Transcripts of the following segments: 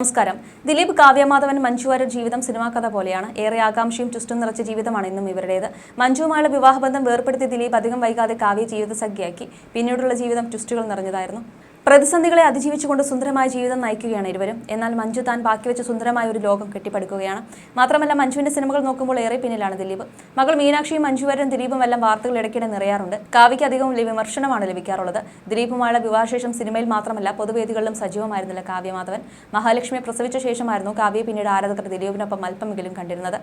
നമസ്കാരം. ദിലീപ് കാവ്യമാധവൻ മഞ്ജുവാര്യർ ജീവിതം സിനിമാ കഥ പോലെയാണ്. ഏറെ ആകാംക്ഷയും ചുറ്റും നിറച്ച ജീവിതമാണ് ഇന്നും ഇവരുടേത്. മഞ്ജുവുമായുള്ള വിവാഹബന്ധം വേർപ്പെടുത്തി ദിലീപ് അധികം വൈകാതെ കാവ്യ ജീവിത സഖ്യയാക്കി പിന്നീടുള്ള ജീവിതം ട്വിസ്റ്റുകൾ നിറഞ്ഞതായിരുന്നു. പ്രതിസന്ധികളെ അതിജീവിച്ചുകൊണ്ട് സുന്ദരമായ ജീവിതം നയിക്കുകയാണ് ഇരുവരും. എന്നാൽ മഞ്ജു താൻ ബാക്കി വെച്ച സുന്ദരമായ ഒരു ലോകം കെട്ടിപ്പടുക്കുകയാണ്. മാത്രമല്ല മഞ്ജുവിന്റെ സിനിമകൾ നോക്കുമ്പോൾ ഏറെ പിന്നിലാണ് ദിലീപ്. മകൾ മീനാക്ഷിയും മഞ്ജുവരും ദിലീപും എല്ലാം വാർത്തകൾ ഇടയ്ക്കിടെ നിറയാറുണ്ട്. കാവ്യയ്ക്ക് അധികവും വിമർശനമാണ് ലഭിക്കാറുള്ളത്. ദിലീപുമായുള്ള വിവാഹശേഷം സിനിമയിൽ മാത്രമല്ല പൊതുവേദികളിലും സജീവമായിരുന്നില്ല കാവ്യമാധവൻ. മഹാലക്ഷ്മിയെ പ്രസവിച്ച ശേഷമായിരുന്നു കാവ്യ പിന്നീട് ആരാധകർ ദിലീപിനൊപ്പം അല്പമെങ്കിലും കണ്ടിരുന്നത്.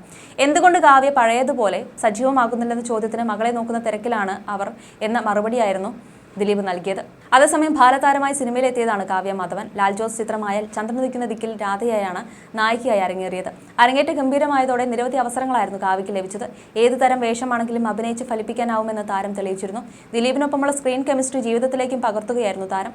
എന്തുകൊണ്ട് കാവ്യ പഴയതുപോലെ സജീവമാകുന്നില്ലെന്ന ചോദ്യത്തിന് മകളെ നോക്കുന്ന തിരക്കിലാണ് അവർ എന്ന മറുപടിയായിരുന്നു. ദിലീപ് നൽകിയത്. അതേസമയം ബാലതാരമായി സിനിമയിലെത്തിയതാണ് കാവ്യ മാധവൻ. ലാൽ ജോസ് ചിത്രമായ ചന്ദ്രൻ നിൽക്കുന്ന ദിക്കിൽ രാധയായാണ് നായികയായി അരങ്ങേറിയത്. അരങ്ങേറ്റ ഗംഭീരമായതോടെ നിരവധി അവസരങ്ങളായിരുന്നു കാവ്യയ്ക്ക് ലഭിച്ചത്. ഏത് തരം വേഷമാണെങ്കിലും അഭിനയിച്ച് ഫലിപ്പിക്കാനാവുമെന്ന് താരം തെളിയിച്ചിരുന്നു. ദിലീപിനൊപ്പമുള്ള സ്ക്രീൻ കെമിസ്ട്രി ജീവിതത്തിലേക്കും പകർത്തുകയായിരുന്നു താരം.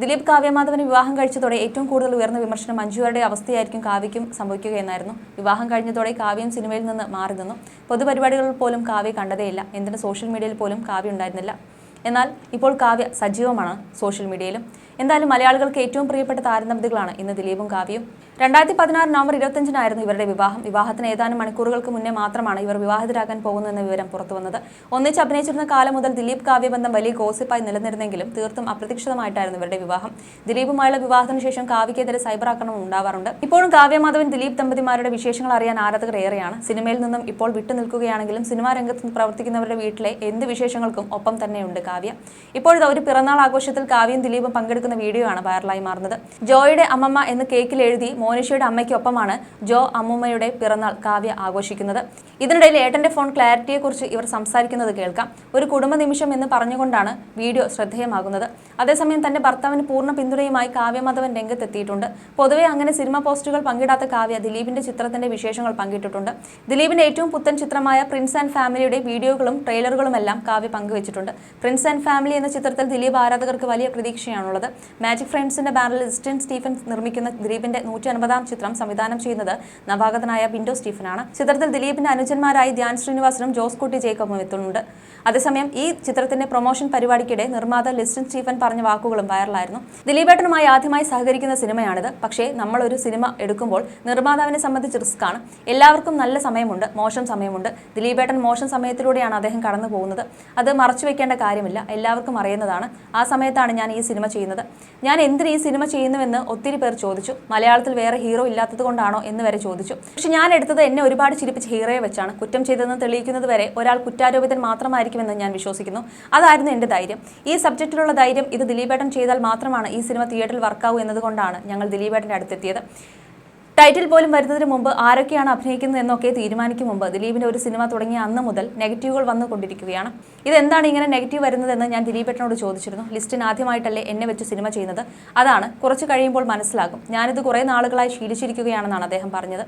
ദിലീപ് കാവ്യമാധവന് വിവാഹം കഴിച്ചതോടെ ഏറ്റവും കൂടുതൽ ഉയർന്ന വിമർശനം മഞ്ജുവരുടെ അവസ്ഥയായിരിക്കും കാവ്യയ്ക്കും സംഭവിക്കുകയെന്നായിരുന്നു. വിവാഹം കഴിഞ്ഞതോടെ കാവ്യം സിനിമയിൽ നിന്ന് മാറി നിന്നു. പൊതുപരിപാടികളിൽ പോലും കാവ്യ കണ്ടതേയില്ല. എന്തിന് സോഷ്യൽ മീഡിയയിൽ പോലും കാവ്യ ഉണ്ടായിരുന്നില്ല. എന്നാൽ ഇപ്പോൾ കാവ്യ സജീവമാണ് സോഷ്യൽ മീഡിയയിലും. എന്തായാലും മലയാളികൾക്ക് ഏറ്റവും പ്രിയപ്പെട്ട താരദമ്പതികളാണ് ഇന്ന് ദിലീപും കാവ്യയും. രണ്ടായിരത്തി പതിനാറ് നവംബർ ഇരുപത്തഞ്ചിനായിരുന്നു ഇവരുടെ വിവാഹം. വിവാഹത്തിന് ഏതാനും മണിക്കൂറുകൾക്ക് മുന്നേ മാത്രമാണ് ഇവർ വിവാഹിതരാകാൻ പോകുന്നതെന്ന വിവരം പുറത്തു വന്നത് ഒന്നിച്ച് അഭിനയിച്ചിരുന്ന കാലം മുതൽ ദിലീപ് കാവ്യബന്ധം വലിയ ഗോസിപ്പായി നിലനിന്നിരുന്നെങ്കിലും തീർത്തും അപ്രതീക്ഷിതമായിട്ടായിരുന്നു ഇവരുടെ വിവാഹം. ദിലീപുമായുള്ള വിവാഹത്തിന് ശേഷം കാവ്യക്കെതിരെ സൈബർ ആക്രമണം ഉണ്ടാവാറുണ്ട്. ഇപ്പോഴും കാവ്യ മാധവൻ ദിലീപ് ദമ്പതിമാരുടെ വിശേഷങ്ങൾ അറിയാൻ ആരാധകർ ഏറെയാണ്. സിനിമയിൽ നിന്നും ഇപ്പോൾ വിട്ടു നിൽക്കുകയാണെങ്കിലും സിനിമാ രംഗത്ത് പ്രവർത്തിക്കുന്നവരുടെ വീട്ടിലെ എന്ത് വിശേഷങ്ങൾക്കും ഒപ്പം തന്നെയുണ്ട് കാവ്യ. ഇപ്പോഴത്തെ ഒരു പിറന്നാൾ ആഘോഷത്തിൽ കാവ്യയും ദിലീപും പങ്കെടുക്കുന്ന വീഡിയോ ആണ് വൈറലായി മാറുന്നത്. ജോയുടെ അമ്മമ്മ എന്ന് കേക്കിൽ എഴുതി മോനിഷയുടെ അമ്മയ്ക്കൊപ്പമാണ് ജോ അമ്മൂമ്മയുടെ പിറന്നാൾ കാവ്യ ആഘോഷിക്കുന്നത്. ഇതിനിടയിൽ ഏട്ടന്റെ ഫോൺ ക്ലാരിറ്റിയെക്കുറിച്ച് ഇവർ സംസാരിക്കുന്നത് കേൾക്കാം. ഒരു കുടുംബ നിമിഷം എന്ന് പറഞ്ഞുകൊണ്ടാണ് വീഡിയോ ശ്രദ്ധേയമാകുന്നത്. അതേസമയം തന്റെ ഭർത്താവിന് പൂർണ പിന്തുണയുമായി കാവ്യമാധവൻ രംഗത്തെത്തിയിട്ടുണ്ട്. പൊതുവെ അങ്ങനെ സിനിമ പോസ്റ്റുകൾ പങ്കിടാത്ത കാവ്യ ദിലീപിന്റെ ചിത്രത്തിന്റെ വിശേഷങ്ങൾ പങ്കിട്ടിട്ടുണ്ട്. ദിലീപിന്റെ ഏറ്റവും പുത്തൻ ചിത്രമായ പ്രിൻസ് ആൻഡ് ഫാമിലിയുടെ വീഡിയോകളും ട്രെയിലറുകളുമെല്ലാം കാവ്യ പങ്കുവച്ചിട്ടുണ്ട്. പ്രിൻസ് ആൻഡ് ഫാമിലി എന്ന ചിത്രത്തിൽ ദിലീപ് ആരാധകർക്ക് വലിയ പ്രതീക്ഷയാണുള്ളത്. മാജിക് ഫ്രണ്ട്സിന്റെ ബാനറിൽ സ്റ്റീഫൻ നിർമ്മിക്കുന്ന ദിലീപിന്റെ നൂറ്റി അൻപതാം ചിത്രം സംവിധാനം ചെയ്യുന്നത് നവാഗതനായ ബിൻഡോ സ്റ്റീഫനാണ്. ചിത്രത്തിൽ ദിലീപിന്റെ അനുജന്മാരായി ധ്യാൻ ശ്രീനിവാസനും ജോസ് കുട്ടി ജേക്കബും എത്തുന്നുണ്ട്. അതേസമയം ഈ ചിത്രത്തിന്റെ പ്രൊമോഷൻ പരിപാടിക്കിടെ നിർമ്മാത ലിസ്റ്റൻ സ്റ്റീഫൻ പറഞ്ഞ വാക്കുകളും വൈറലായിരുന്നു. ദിലീപേട്ടനുമായി ആദ്യമായി സഹകരിക്കുന്ന സിനിമയാണിത്. പക്ഷേ നമ്മൾ ഒരു സിനിമ എടുക്കുമ്പോൾ നിർമ്മാതാവിനെ സംബന്ധിച്ച് റിസ്ക് ആണ്. എല്ലാവർക്കും നല്ല സമയമുണ്ട് മോശം സമയമുണ്ട്. ദിലീപേട്ടൻ മോശം സമയത്തിലൂടെയാണ് അദ്ദേഹം കടന്നു പോകുന്നത്. അത് മറച്ചു വെക്കേണ്ട കാര്യമില്ല. എല്ലാവർക്കും അറിയുന്നതാണ്. ആ സമയത്താണ് ഞാൻ ഈ സിനിമ ചെയ്യുന്നത്. ഞാൻ എന്തിന് ഈ സിനിമ ചെയ്യുന്നുവെന്ന് ഒത്തിരി പേർ ചോദിച്ചു. മലയാളത്തിൽ വേറെ ഹീറോ ഇല്ലാത്തത് കൊണ്ടാണോ എന്ന് വരെ ചോദിച്ചു. പക്ഷെ ഞാൻ എടുത്തത് എന്നെ ഒരുപാട് ചിരിപ്പിച്ച ഹീറോയെ വെച്ചാണ്. കുറ്റം ചെയ്തതെന്ന് തെളിയിക്കുന്നത് വരെ ഒരാൾ കുറ്റാരോപിതൻ മാത്രമായിരിക്കുമെന്ന് ഞാൻ വിശ്വസിക്കുന്നു. അതായിരുന്നു എന്റെ ധൈര്യം. ഈ സബ്ജക്റ്റിലുള്ള ധൈര്യം ഇത് ദിലീപേട്ടൻ ചെയ്താൽ മാത്രമാണ് ഈ സിനിമ തിയേറ്ററിൽ വർക്കാവൂ എന്നതുകൊണ്ടാണ് ഞങ്ങൾ ദിലീപേട്ടന്റെ അടുത്തെത്തിയത്. ടൈറ്റിൽ പോലും വരുന്നതിന് മുമ്പ് ആരൊക്കെയാണ് അഭിനയിക്കുന്നത് എന്നൊക്കെ തീരുമാനിക്കും മുമ്പ് ദിലീപിന്റെ ഒരു സിനിമ തുടങ്ങിയ അന്ന് മുതൽ നെഗറ്റീവുകൾ വന്നുകൊണ്ടിരിക്കുകയാണ്. ഇതെന്താണ് ഇങ്ങനെ നെഗറ്റീവ് വരുന്നതെന്ന് ഞാൻ ദിലീപേട്ടനോട് ചോദിച്ചിരുന്നു. ലിസ്റ്റിന് ആദ്യമായിട്ടല്ലേ എന്നെ വെച്ച് സിനിമ ചെയ്യുന്നത്? അതാണ് കുറച്ച് കഴിയുമ്പോൾ മനസ്സിലാകും. ഞാനിത് കുറേ നാളുകളായി ശീലിച്ചിരിക്കുകയാണെന്നാണ് അദ്ദേഹം പറഞ്ഞത്.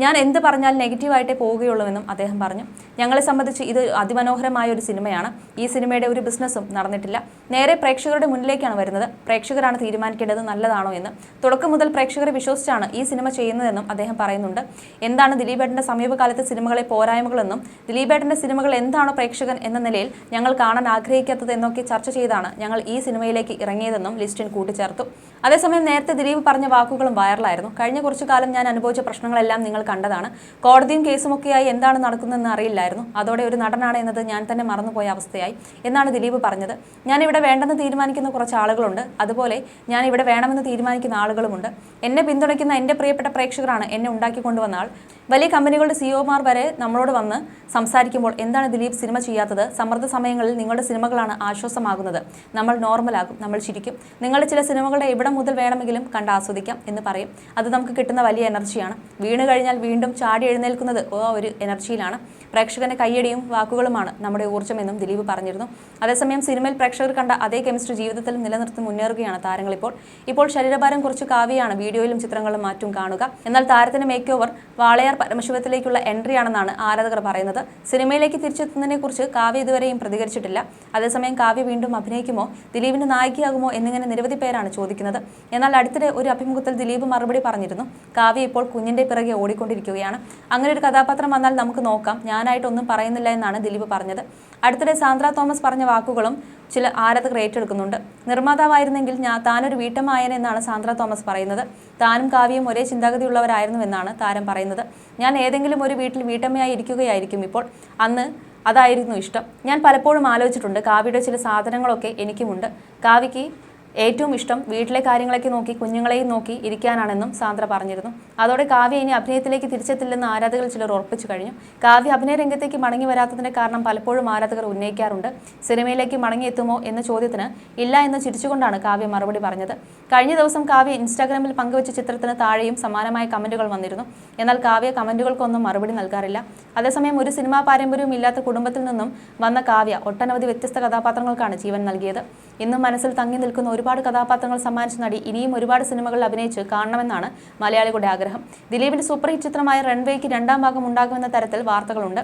ഞാൻ എന്ത് പറഞ്ഞാൽ നെഗറ്റീവായിട്ടേ പോവുകയുള്ളൂവെന്നും അദ്ദേഹം പറഞ്ഞു. ഞങ്ങളെ സംബന്ധിച്ച് ഇത് അതിമനോഹരമായ ഒരു സിനിമയാണ്. ഈ സിനിമയുടെ ഒരു ബിസിനസ്സും നടന്നിട്ടില്ല. നേരെ പ്രേക്ഷകരുടെ മുന്നിലേക്കാണ് വരുന്നത്. പ്രേക്ഷകരാണ് തീരുമാനിക്കേണ്ടത് നല്ലതാണോ എന്ന്. തുടക്കം മുതൽ പ്രേക്ഷകരെ വിശ്വസിച്ചാണ് ഈ സിനിമ ചെയ്യുന്നതെന്നും അദ്ദേഹം പറയുന്നുണ്ട്. എന്താണ് ദിലീപേട്ടന്റെ സമീപകാലത്തെ സിനിമകളെ പോരായ്മകളെന്നും ദിലീപേട്ടന്റെ സിനിമകൾ എന്താണോ പ്രേക്ഷകൻ എന്ന നിലയിൽ ഞങ്ങൾ കാണാൻ ആഗ്രഹിക്കാത്തത് എന്നൊക്കെ ചർച്ച ചെയ്താണ് ഞങ്ങൾ ഈ സിനിമയിലേക്ക് ഇറങ്ങിയതെന്നും ലിസ്റ്റിൻ കൂട്ടിച്ചേർത്തു. അതേസമയം നേരത്തെ ദിലീപ് പറഞ്ഞ വാക്കുകളും വൈറലായിരുന്നു കഴിഞ്ഞ കുറച്ചു കാലം ഞാൻ അനുഭവിച്ച പ്രശ്നങ്ങളെല്ലാം നിങ്ങൾ കണ്ടതാണ്. കോടതിയും കേസുമൊക്കെയായി എന്താണ് നടക്കുന്നതെന്ന് അറിയില്ലായിരുന്നു. അതോടെ ഒരു നടനാണ് എന്നത് ഞാൻ തന്നെ മറന്നുപോയ അവസ്ഥയായി. എന്നാണ് ദിലീപ് പറഞ്ഞത്. ഞാൻ ഇവിടെ വേണ്ടെന്ന് തീരുമാനിക്കുന്ന കുറച്ച് ആളുകളുണ്ട്. അതുപോലെ ഞാൻ ഇവിടെ വേണമെന്ന് തീരുമാനിക്കുന്ന ആളുകളുമുണ്ട്. എന്നെ പിന്തുണയ്ക്കുന്ന എന്റെ പ്രിയപ്പെട്ട പ്രേക്ഷകരാണ് എന്നെ ഉണ്ടാക്കിക്കൊണ്ടുവന്ന ആൾ. വലിയ കമ്പനികളുടെ സിഇഒമാർ വരെ നമ്മളോട് വന്ന് സംസാരിക്കുമ്പോൾ എന്താണ് ദിലീപ് സിനിമ ചെയ്യാത്തത്? സമ്മർദ്ദ സമയങ്ങളിൽ നിങ്ങളുടെ സിനിമകളാണ് ആശ്വാസമാകുന്നത്. നമ്മൾ നോർമലാകും നമ്മൾ ചിരിക്കും. നിങ്ങളുടെ ചില സിനിമകളുടെ എവിടെ മുതൽ വേണമെങ്കിലും കണ്ട് ആസ്വദിക്കാം എന്ന് പറയും. അത് നമുക്ക് കിട്ടുന്ന വലിയ എനർജിയാണ്. വീണ് കഴിഞ്ഞാൽ വീണ്ടും ചാടി എഴുന്നേൽക്കുന്നത് ഒരു എനർജിയിലാണ്. പ്രേക്ഷകന്റെ കയ്യടിയും വാക്കുകളുമാണ് നമ്മുടെ ഊർജമെന്നും ദിലീപ് പറഞ്ഞിരുന്നു. അതേസമയം സിനിമയിൽ പ്രേക്ഷകർ കണ്ട അതേ കെമിസ്ട്രി ജീവിതത്തിൽ നിലനിർത്തി മുന്നേറുകയാണ് താരങ്ങൾ ഇപ്പോൾ. ഇപ്പോൾ ശരീരഭാരം കുറച്ച് കാവ്യയാണ് വീഡിയോയിലും ചിത്രങ്ങളിലും മാറ്റും കാണുക. എന്നാൽ താരത്തിന്റെ മേക്ക് ഓവർ വാളയാർ പരമശിവത്തിലേക്കുള്ള എൻട്രി ആണെന്നാണ് ആരാധകർ പറയുന്നത്. സിനിമയിലേക്ക് തിരിച്ചെത്തുന്നതിനെ കുറിച്ച് കാവ്യ ഇതുവരെയും പ്രതികരിച്ചിട്ടില്ല. അതേസമയം കാവ്യ വീണ്ടും അഭിനയിക്കുമോ? ദിലീപിന്റെ നായികയാകുമോ? എന്നിങ്ങനെ നിരവധി പേരാണ് ചോദിക്കുന്നത്. എന്നാൽ അടുത്തിടെ ഒരു അഭിമുഖത്തിൽ ദിലീപ് മറുപടി പറഞ്ഞിരുന്നു. കാവ്യ ഇപ്പോൾ കുഞ്ഞിന്റെ പിറകെ ഓടിക്കൊണ്ടിരിക്കുകയാണ്. അങ്ങനെ ഒരു കഥാപാത്രം വന്നാൽ നമുക്ക് നോക്കാം. ഞാനായിട്ടൊന്നും പറയുന്നില്ല എന്നാണ് ദിലീപ് പറഞ്ഞത്. അടുത്തിടെ സാന്ദ്ര തോമസ് പറഞ്ഞ വാക്കുകളും ചില ആരാധകർ ഏറ്റെടുക്കുന്നുണ്ട്. നിർമ്മാതാവായിരുന്നെങ്കിൽ ഞാൻ താനൊരു വീട്ടമായനെന്നാണ് സാന്ദ്ര തോമസ് പറയുന്നത്. താനും കാവ്യയും ഒരേ ചിന്താഗതിയുള്ളവരായിരുന്നുവെന്നാണ് താരം പറയുന്നത്. ഞാൻ ഏതെങ്കിലും ഒരു വീട്ടിൽ വീട്ടമ്മയായി ഇരിക്കുകയായിരിക്കും ഇപ്പോൾ. അന്ന് അതായിരുന്നു ഇഷ്ടം. ഞാൻ പലപ്പോഴും ആലോചിച്ചിട്ടുണ്ട്. കാവ്യയുടെ ചില സാധനങ്ങളൊക്കെ എനിക്കുമുണ്ട്. കാവ്യയ്ക്ക് ഏറ്റവും ഇഷ്ടം വീട്ടിലെ കാര്യങ്ങളൊക്കെ നോക്കി കുഞ്ഞുങ്ങളെയും നോക്കി ഇരിക്കാനാണെന്നും സാന്ദ്ര പറഞ്ഞിരുന്നു. അതോടെ കാവ്യ ഇനി അഭിനയത്തിലേക്ക് തിരിച്ചെത്തില്ലെന്ന് ആരാധകർ ചിലർ ഉറപ്പിച്ചു കഴിഞ്ഞു. കാവ്യ അഭിനയ രംഗത്തേക്ക് മടങ്ങി വരാത്തതിന്റെ കാരണം പലപ്പോഴും ആരാധകർ ഉന്നയിക്കാറുണ്ട്. സിനിമയിലേക്ക് മടങ്ങിയെത്തുമോ എന്ന ചോദ്യത്തിന് ഇല്ല എന്ന് ചിരിച്ചുകൊണ്ടാണ് കാവ്യ മറുപടി പറഞ്ഞത്. കഴിഞ്ഞ ദിവസം കാവ്യ ഇൻസ്റ്റാഗ്രാമിൽ പങ്കുവച്ച ചിത്രത്തിന് താഴെയും സമാനമായ കമന്റുകൾ വന്നിരുന്നു. എന്നാൽ കാവ്യ കമന്റുകൾക്കൊന്നും മറുപടി നൽകാറില്ല. അതേസമയം ഒരു സിനിമാ പാരമ്പര്യവും ഇല്ലാത്ത കുടുംബത്തിൽ നിന്നും വന്ന കാവ്യ ഒട്ടനവധി വ്യത്യസ്ത കഥാപാത്രങ്ങൾക്കാണ് ജീവൻ നൽകിയത്. ഇന്നും മനസ്സിൽ തങ്ങി നിൽക്കുന്ന ഒരുപാട് കഥാപാത്രങ്ങൾ സമ്മാനിച്ച നടി ഇനിയും ഒരുപാട് സിനിമകളിൽ അഭിനയിച്ച് കാണണമെന്നാണ് മലയാളികളുടെ ആഗ്രഹം. ദിലീപിന്റെ സൂപ്പർ ഹിറ്റ് ചിത്രമായ റൺവേക്ക് രണ്ടാം ഭാഗം ഉണ്ടാകുമെന്ന തരത്തിൽ വാർത്തകളുണ്ട്.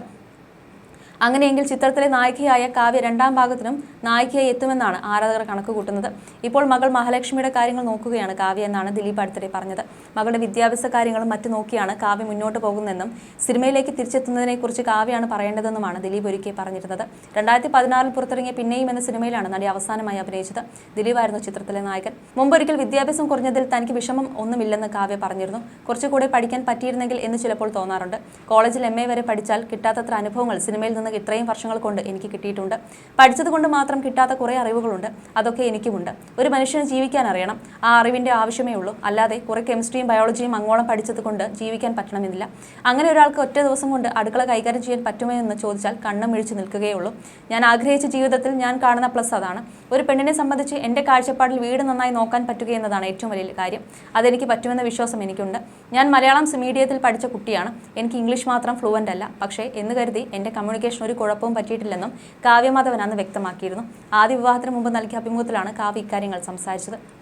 അങ്ങനെയെങ്കിൽ ചിത്രത്തിലെ നായികയായ കാവ്യ രണ്ടാം ഭാഗത്തിനും നായികയായി എത്തുമെന്നാണ് ആരാധകർ കണക്ക് കൂട്ടുന്നത് ഇപ്പോൾ മകൾ മഹാലക്ഷ്മിയുടെ കാര്യങ്ങൾ നോക്കുകയാണ് കാവ്യ എന്നാണ് ദിലീപ് അടുത്തിടെ പറഞ്ഞത്. മകളുടെ വിദ്യാഭ്യാസ കാര്യങ്ങളും മറ്റു നോക്കിയാണ് കാവ്യ മുന്നോട്ട് പോകുന്നതെന്നും സിനിമയിലേക്ക് തിരിച്ചെത്തുന്നതിനെക്കുറിച്ച് കാവ്യയാണ് പറയേണ്ടതെന്നുമാണ് ദിലീപ് ഒരിക്കൽ പറഞ്ഞിരുന്നത്. രണ്ടായിരത്തി പതിനാറിൽ പുറത്തിറങ്ങിയ പിന്നെയും എന്ന സിനിമയിലാണ് നടി അവസാനമായി അഭിനയിച്ചത്. ദിലീപായിരുന്നു ചിത്രത്തിലെ നായകൻ. മുമ്പൊരിക്കൽ വിദ്യാഭ്യാസം കുറഞ്ഞതിൽ തനിക്ക് വിഷമം ഒന്നുമില്ലെന്ന് കാവ്യ പറഞ്ഞിരുന്നു. കുറച്ചുകൂടെ പഠിക്കാൻ പറ്റിയിരുന്നെങ്കിൽ എന്ന് ചിലപ്പോൾ തോന്നാറുണ്ട്. കോളേജിൽ എ വരെ പഠിച്ചാൽ കിട്ടാത്തത്ര അനുഭവങ്ങൾ സിനിമയിൽ നിന്ന് ഇത്രയും വർഷങ്ങൾ കൊണ്ട് എനിക്ക് കിട്ടിയിട്ടുണ്ട്. പഠിച്ചത് കൊണ്ട് മാത്രം കിട്ടാത്ത കുറേ അറിവുകളുണ്ട്. അതൊക്കെ എനിക്കുമുണ്ട്. ഒരു മനുഷ്യന് ജീവിക്കാൻ അറിയണം. ആ അറിവിന്റെ ആവശ്യമേ ഉള്ളൂ. അല്ലാതെ കുറേ കെമിസ്ട്രിയും ബയോളജിയും അങ്ങോളം പഠിച്ചത് കൊണ്ട് ജീവിക്കാൻ പറ്റണമെന്നില്ല. അങ്ങനെ ഒരാൾക്ക് ഒറ്റ ദിവസം കൊണ്ട് അടുക്കള കൈകാര്യം ചെയ്യാൻ പറ്റുമോ എന്ന് ചോദിച്ചാൽ കണ്ണും മിഴിച്ച് നിൽക്കുകയുള്ളൂ ഞാൻ ആഗ്രഹിച്ച ജീവിതത്തിൽ ഞാൻ കാണുന്ന പ്ലസ് അതാണ്. ഒരു പെണ്ണിനെ സംബന്ധിച്ച് എന്റെ കാഴ്ചപ്പാടിൽ വീട് നന്നായി നോക്കാൻ പറ്റുക എന്നതാണ് ഏറ്റവും വലിയ കാര്യം. അതെനിക്ക് പറ്റുമെന്ന വിശ്വാസം എനിക്കുണ്ട്. ഞാൻ മലയാളം മീഡിയത്തിൽ പഠിച്ച കുട്ടിയാണ്. എനിക്ക് ഇംഗ്ലീഷ് മാത്രം ഫ്ലുവന്റ് അല്ല. പക്ഷേ എന്ന് കരുതി എന്റെ കമ്മ്യൂണിക്കേഷൻ ഒരു കുഴപ്പവും പറ്റിയിട്ടില്ലെന്നും കാവ്യമാധവൻ അന്ന് വ്യക്തമാക്കിയിരുന്നു. ആദ്യ വിവാഹത്തിന് മുമ്പ് നൽകിയ അഭിമുഖത്തിലാണ് കാവ്യ ഇക്കാര്യങ്ങൾ സംസാരിച്ചത്.